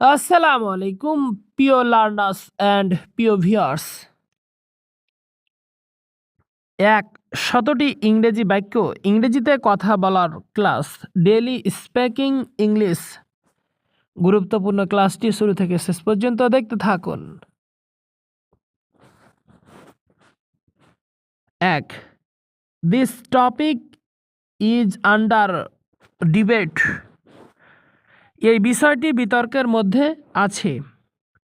আসসালামু আলাইকুম, প্রিয় লার্নার্স অ্যান্ড প্রিয় ভিউয়ার্স। এক শতটি ইংরেজি বাক্য, ইংরেজিতে কথা বলার ক্লাস ডেলি স্পিকিং ইংলিশ। গুরুত্বপূর্ণ ক্লাসটি শুরু থেকে শেষ পর্যন্ত দেখতে থাকুন। এক this topic is under debate এই বিষয়টি বিতর্কের মধ্যে আছে।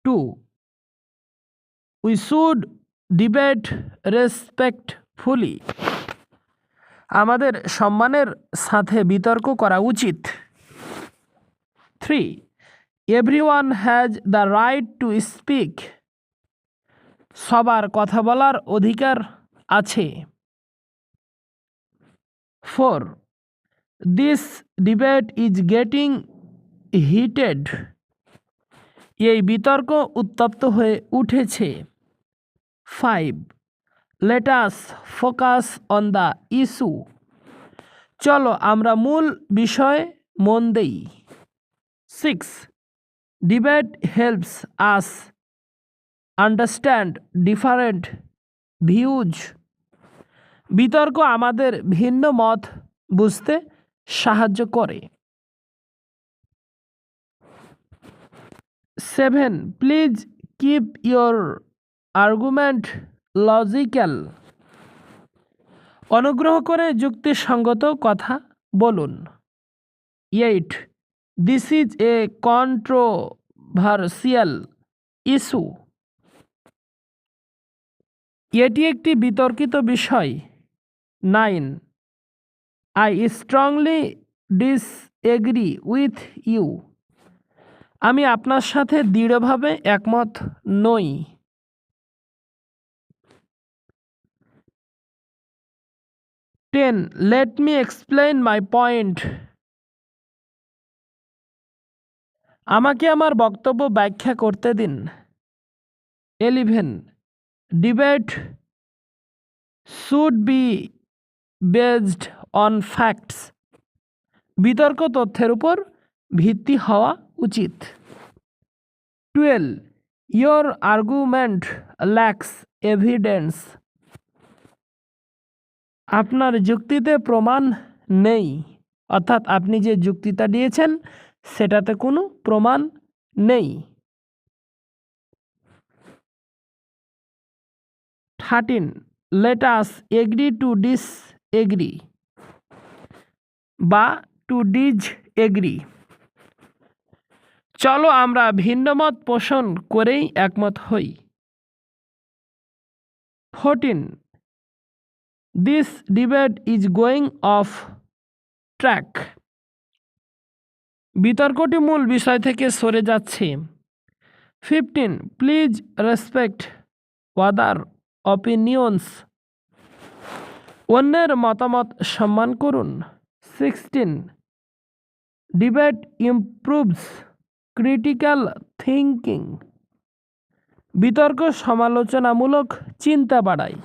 Two we should debate respectfully আমাদের সম্মানের সাথে বিতর্ক করা উচিত। Three every one has the right to speak সবার কথা বলার অধিকার আছে। Four this debate is getting heated এই বিতর্ক উত্তপ্ত হয়ে উঠেছে। Five let us focus on the issue চলো আমরা মূল বিষয় মন দেই। Six debate helps us understand different views বিতর্ক আমাদের ভিন্ন মত বুঝতে সাহায্য করে। Seven please keep your argument logical অনুগ্রহ করে যুক্তিসঙ্গত কথা বলুন। Eight this is a controversial issue এটি একটি বিতর্কিত বিষয়। Nine I strongly disagree with you আমি আপনার সাথে দৃঢ়ভাবে একমত নই। Ten let me explain my point আমাকে আমার বক্তব্য ব্যাখ্যা করতে দিন। Eleven debate should be based on facts বিতর্ক তথ্যের উপর ভিত্তি হওয়া উচিত। Twelve, your argument lacks evidence. আপনার যুক্তিতে প্রমাণ নেই, অর্থাৎ আপনি যে যুক্তিটা দিয়েছেন, সেটাতে কোনো প্রমাণ নেই। Thirteen let's agree to disagree বা টু ডিজ এগ্রি চলো আমরা ভিন্নমত পোষণ করেই একমত হই। Fourteen this debate is going off track বিতর্কটি মূল বিষয় থেকে সরে যাচ্ছে। Fifteen please respect other opinions অন্যের মতামত সম্মান করুন। Sixteen debate improves critical thinking বিতর্ক সমালোচনামূলক চিন্তা বাড়ায়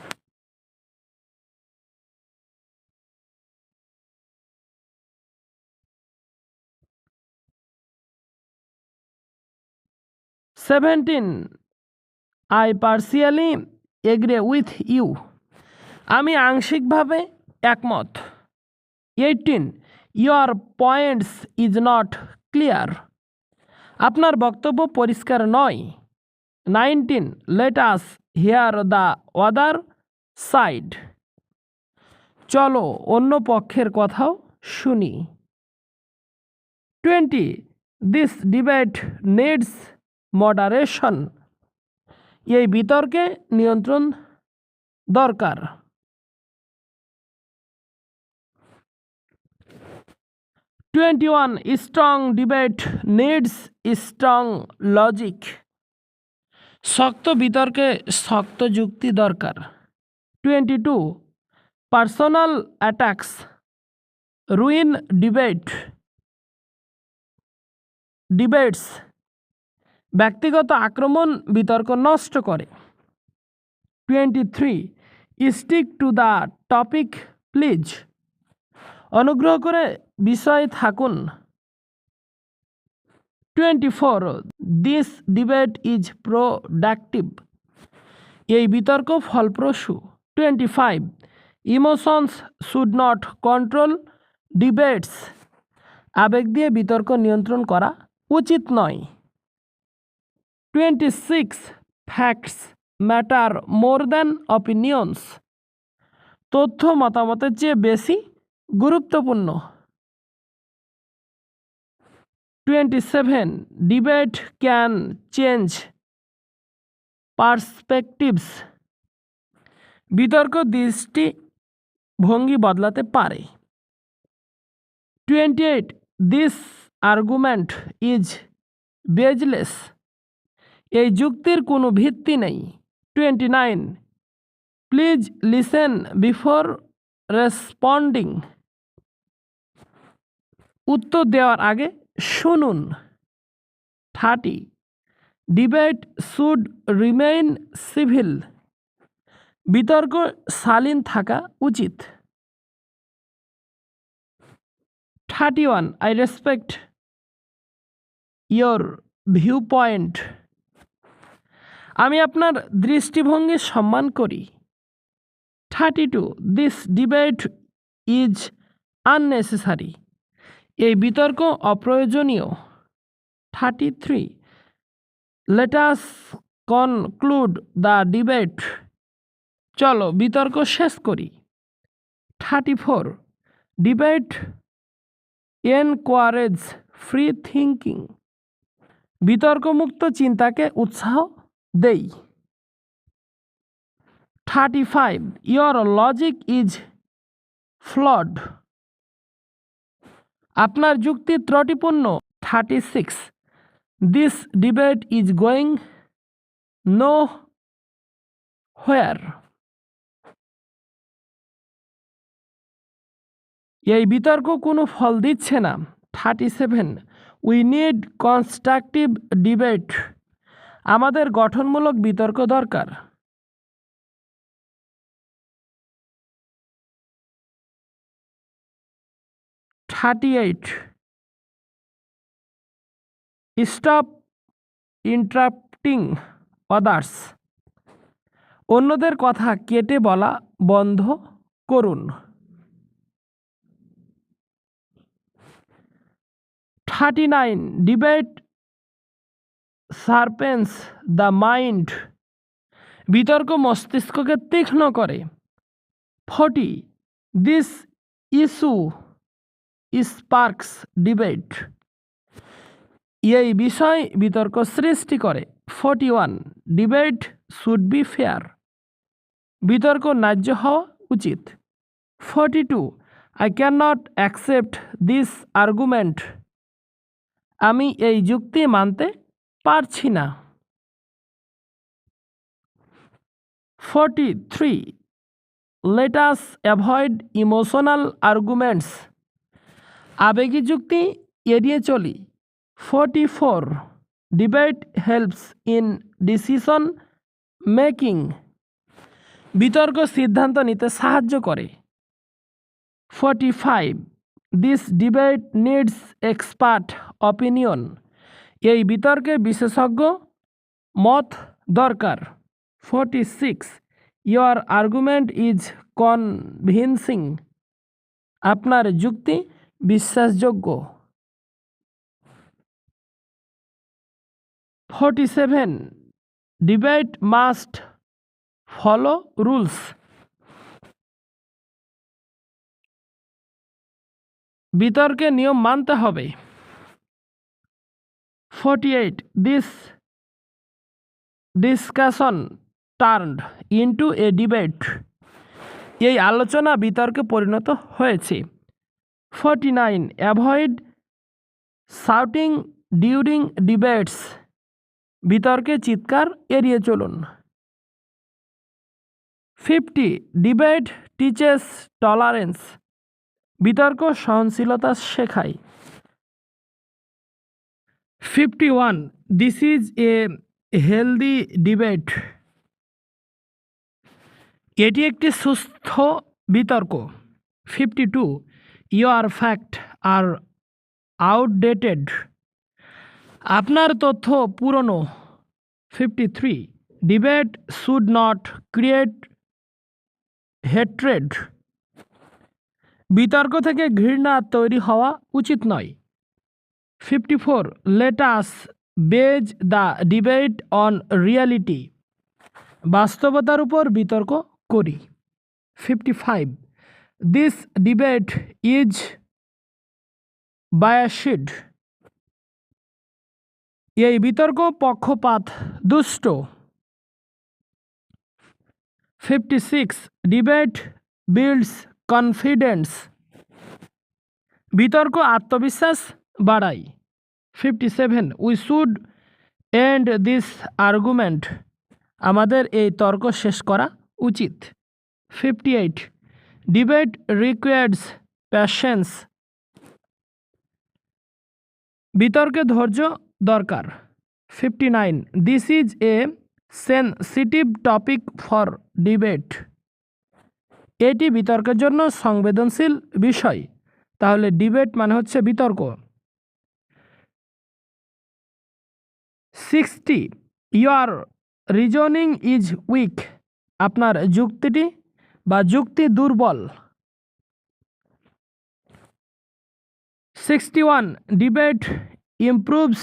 seventeen I partially agree with you আমি আংশিকভাবে একমত। Eighteen your points is not clear আপনার বক্তব্য পরিষ্কার নয়। Nineteen let's hear the other side চলো অন্য পক্ষের কথাও শুনি। Twenty this debate needs moderation এই বিতর্কে নিয়ন্ত্রণ দরকার। Twenty one strong debate needs strong logic শক্ত বিতর্কে শক্ত যুক্তি দরকার। Twenty two personal attacks ruin debate debates ব্যক্তিগত আক্রমণ বিতর্ক নষ্ট করে। Twenty three stick to the topic please অনুগ্রহ করে বিষয়ে থাকুন। Twenty four this debate is productive এই বিতর্ক ফলপ্রসূ। Twenty five emotions should not control debates আবেগ দিয়ে বিতর্ক নিয়ন্ত্রণ করা উচিত নয়। Twenty six facts matter more than opinions তথ্য মতামতের চেয়ে বেশি গুরুত্বপূর্ণ। Twenty seven debate can change perspectives. বিতর্ক দৃষ্টি ভঙ্গি বদলাতে পারে। Twenty eight this argument is baseless এই যুক্তির কোনো ভিত্তি নেই। Twenty nine please listen before responding উত্তর দেওয়ার আগে শুনুন। Thirty, debate should remain civil. বিতর্ক শালীন থাকা উচিত। Thirty one I respect your view point আমি আপনার দৃষ্টিভঙ্গি সম্মান করি। Thirty two this debate is unnecessary. এই বিতর্ক অপ্রয়োজনীয়। Thirty three let's conclude the debate চলো, বিতর্ক শেষ করি। Thirty four debate encourage free thinking বিতর্কমুক্ত চিন্তাকে উৎসাহ দেই। Thirty five your logic is flawed আপনার যুক্তি ত্রুটিপূর্ণ thirty six this debate is going nowhere এই বিতর্ক কোনো ফল দিচ্ছে না thirty seven we need constructive debate আমাদের গঠনমূলক বিতর্ক দরকার। Thirty eight stop interrupting others অন্যদের কথা কেটে বলা বন্ধ করুন। Thirty nine debate sharpens the mind বিতর্ক মস্তিষ্ককে তীক্ষ্ণ করে। Forty this issue sparks debate. এই বিষয় বিতর্ক সৃষ্টি করে। Forty one, debate should be fair. বিতর্ক ন্যায্য হওয়া উচিত। Forty two, I cannot accept this argument. আমি এই যুক্তি মানতে পারছি না। Forty three let us avoid emotional arguments. আবেগী যুক্তি এড়িয়ে চলি। Forty four, debate helps in decision making. বিতর্ক সিদ্ধান্ত নিতে সাহায্য করে। Forty five, this debate needs expert opinion. এই বিতর্কে বিশেষজ্ঞ মত দরকার। Forty six, your argument is convincing. আপনার যুক্তি বিশ্বাসযোগ্য? Forty seven debate must follow rules বিতর্কে নিয়ম মানতে হবে। Forty eight this discussion turned into a debate এই আলোচনা বিতর্কে পরিণত হয়েছে। Forty nine avoid shouting during debates বিতর্কে চিৎকার এড়িয়ে চলুন। ফিফটি ডিবেট টিচেস টলারেন্স বিতর্ক সহনশীলতা শেখায়। Fifty one this is a healthy debate এটি একটি সুস্থ বিতর্ক। Fifty two your fact are outdated. আপনার তথ্য পুরনো। Fifty three. Debate should not create hatred. বিতর্ক থেকে ঘৃণা তৈরি হওয়া উচিত নয়। Fifty four. Let us base the debate on reality বাস্তবতার উপর বিতর্ক করি। Fifty five. This debate is biased এই বিতর্ক পক্ষপাত, দুষ্ট। Fifty six debate builds confidence বিতর্ক আত্মবিশ্বাস বাড়ায়। Fifty seven we should end this argument আমাদের এই তর্ক শেষ করা উচিত। Fifty eight debate requires patience বিতর্কে ধৈর্য দরকার। Fifty nine this is a sensitive topic for debate এটি বিতর্কের জন্য সংবেদনশীল বিষয়। তাহলে ডিবেট মানে হচ্ছে বিতর্ক। Sixty your reasoning is weak আপনার যুক্তিটি বা যুক্তি দুর্বল। Sixty one debate improves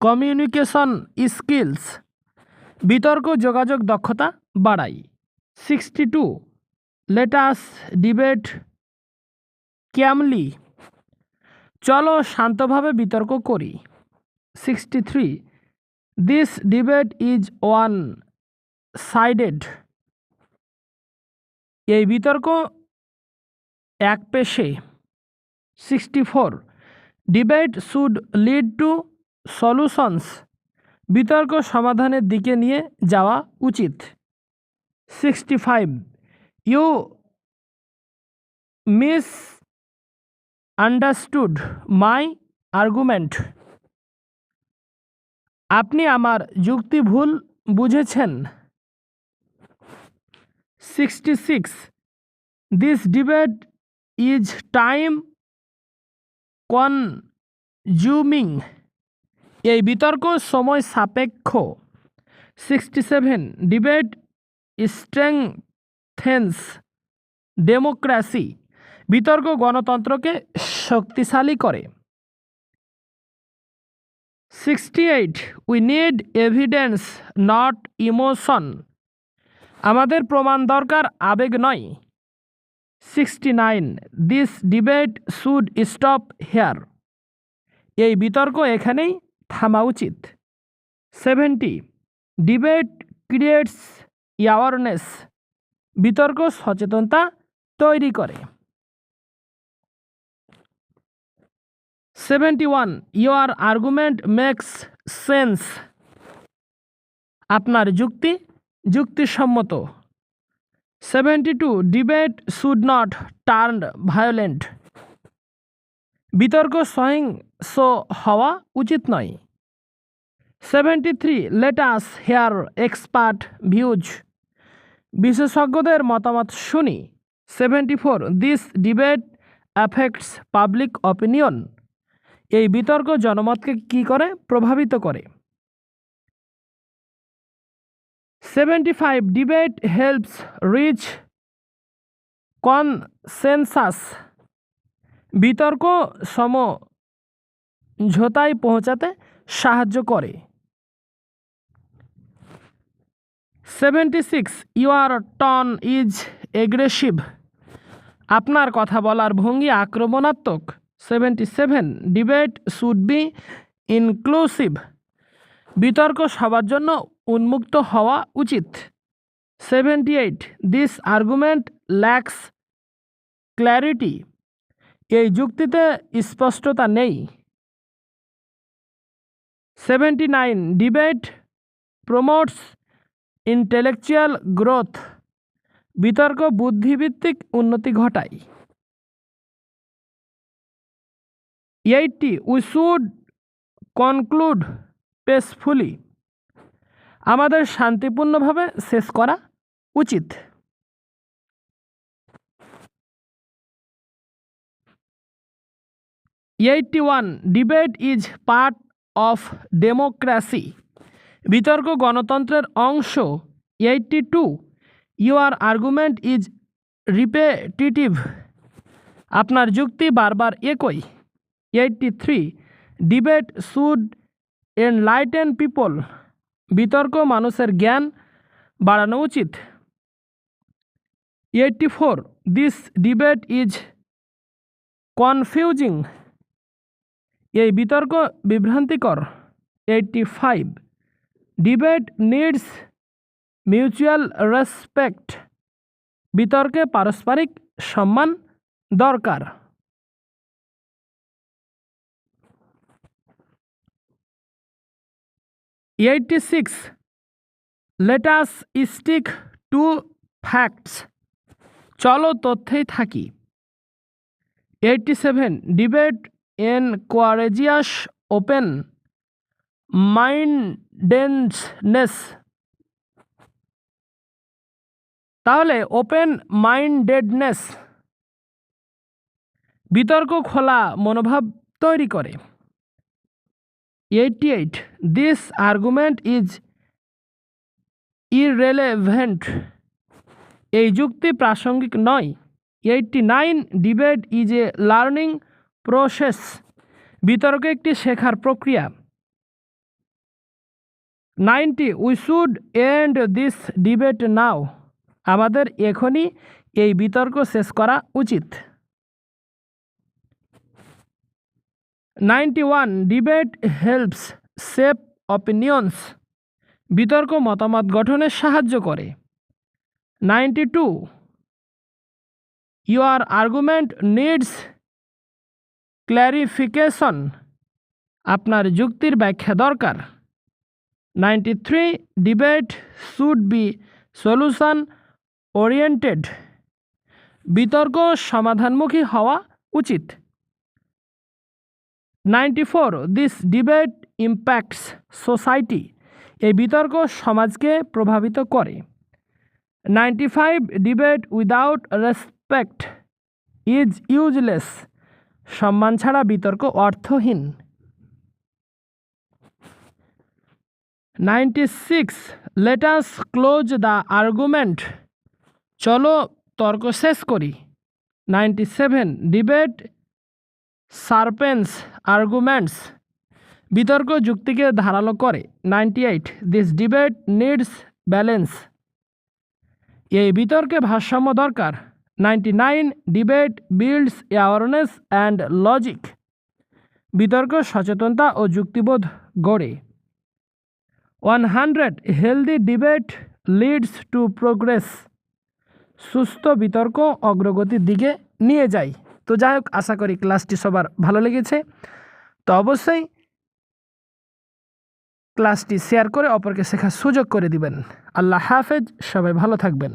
communication skills বিতর্ক, যোগাযোগ দক্ষতা বাড়াই। Sixty two let us debate calmly চলো শান্তভাবে বিতর্ক করি। Sixty three this debate is one sided এই বিতর্ক এক পেশে। Sixty four debate should lead to solutions বিতর্ক সমাধানের দিকে নিয়ে যাওয়া উচিত। Sixty five you misunderstood my argument আপনি আমার যুক্তি ভুল বুঝেছেন। Sixty six this debate is time consuming এই বিতর্ক সময় সাপেক্ষ। Sixty seven debate strengthens democracy বিতর্ক গণতন্ত্রকে শক্তিশালী করে। Sixty eight we need evidence not emotion আমাদের প্রমাণ দরকার, আবেগ নয়। Sixty nine this debate should stop here এই বিতর্ক এখানেই থামা উচিত। সেভেন্টি ডিবেট ক্রিয়েটস অ্যাওয়ারনেস বিতর্ক সচেতনতা তৈরি করে। Seventy one your argument makes sense আপনার যুক্তি যুক্তিসম্মত। Seventy two debate should not turn violent বিতর্ক সহিংস হওয়া উচিত নয়। Seventy three let us hear expert views বিশেষজ্ঞদের মতামত শুনি। Seventy four this debate affects public opinion এই বিতর্ক জনমতকে কি করে প্রভাবিত করে? Seventy five debate helps reach consensus বিতর্ক সমঝোতায় পৌঁছাতে সাহায্য করে। Seventy six your tone is aggressive আপনার কথা বলার ভঙ্গি আক্রমণাত্মক। Seventy seven debate should be inclusive বিতর্ক সবার জন্য উন্মুক্ত হওয়া উচিত। Seventy eight this argument lacks clarity এই যুক্তিতে স্পষ্টতা নেই। Seventy nine debate promotes intellectual growth বিতর্ক বুদ্ধিভিত্তিক উন্নতি ঘটায়। Eighty we should conclude peacefully আমাদের শান্তিপূর্ণভাবে শেষ করা উচিত। Eighty one debate is part of democracy বিতর্ক গণতন্ত্রের অংশ eighty two your argument is repetitive. আপনার যুক্তি বারবার একই। Eighty three debate should enlighten people. বিতর্ক মানুষের জ্ঞান বাড়ানো উচিত। Eighty four this debate is confusing এই বিতর্ক বিভ্রান্তিকর। Eighty five debate needs mutual respect বিতর্কে পারস্পরিক সম্মান দরকার। Eighty six let's stick to facts চলো তথ্যেই থাকি। Eighty seven debate encourages open mindedness তাহলে ওপেন মাইন্ডেডনেস বিতর্ক খোলা মনোভাব তৈরি করে। Eighty eight this argument is irrelevant এই যুক্তি প্রাসঙ্গিক নয়। Eighty nine debate is a learning process বিতর্ক একটি শেখার প্রক্রিয়া। Ninety we should end this debate now আমাদের এখনই এই বিতর্ক শেষ করা উচিত। Ninety one debate helps, shape opinions, বিতর্ক মতামত গঠনে সাহায্য করে। Ninety two, your argument needs clarification, আপনার যুক্তির ব্যাখ্যা দরকার। Ninety three, debate should be solution oriented, বিতর্ক সমাধানমুখী হওয়া উচিত। Ninety four this debate impacts society এই বিতর্ক সমাজকে প্রভাবিত করে। Ninety five debate without respect is useless সম্মান ছাড়া বিতর্ক অর্থহীন। Ninety six let's close the argument চলো তর্ক শেষ করি। Ninety seven debate sharpens, arguments, বিতর্ক যুক্তিকে ধারালো করে। Ninety eight this debate needs balance এই বিতর্কে ভারসাম্য দরকার। Ninety nine debate builds awareness and logic বিতর্ক সচেতনতা ও যুক্তিবোধ গড়ে। One hundred, healthy debate leads to progress. সুস্থ বিতর্ক অগ্রগতির দিকে নিয়ে যায়। তো যাই হোক আশা করি ক্লাসটি সবার ভালো লেগেছে। তো অবশ্যই ক্লাসটি শেয়ার করে অপরকে শেখার সুযোগ করে দিবেন। আল্লাহ হাফেজ, সবাই ভালো থাকবেন।